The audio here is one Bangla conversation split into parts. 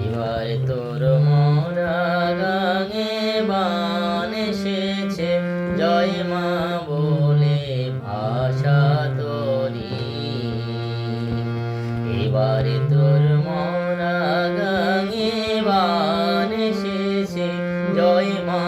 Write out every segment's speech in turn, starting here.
এবার তোর মোরা গাঙে বান এসেছে। জয় মা বলে ভাষা তোরি। এবার তোর মোরা গাঙে বান এসেছে। জয় মা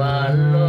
দিনে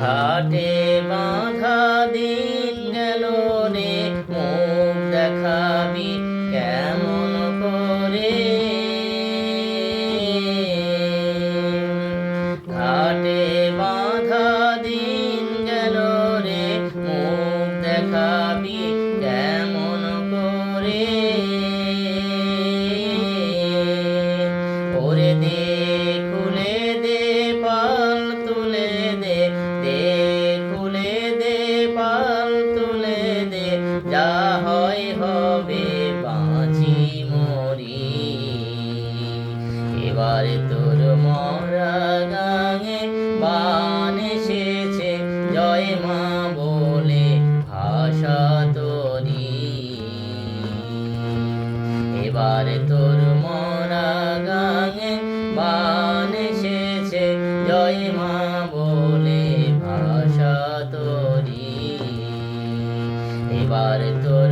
ঘাটে বাঁধা দিন গেল রে, মুখ দেখাবি কেমন করে? ঘাটে বাঁধা দিন গেল রে, মুখ দেখাবি কেমন করে? ওরে দে মা বলে ভাষা তোরি। এবারে তোর মরা গাঙে বান এসেছে, জয় মা বলে ভাষা তোরি। এবার তোর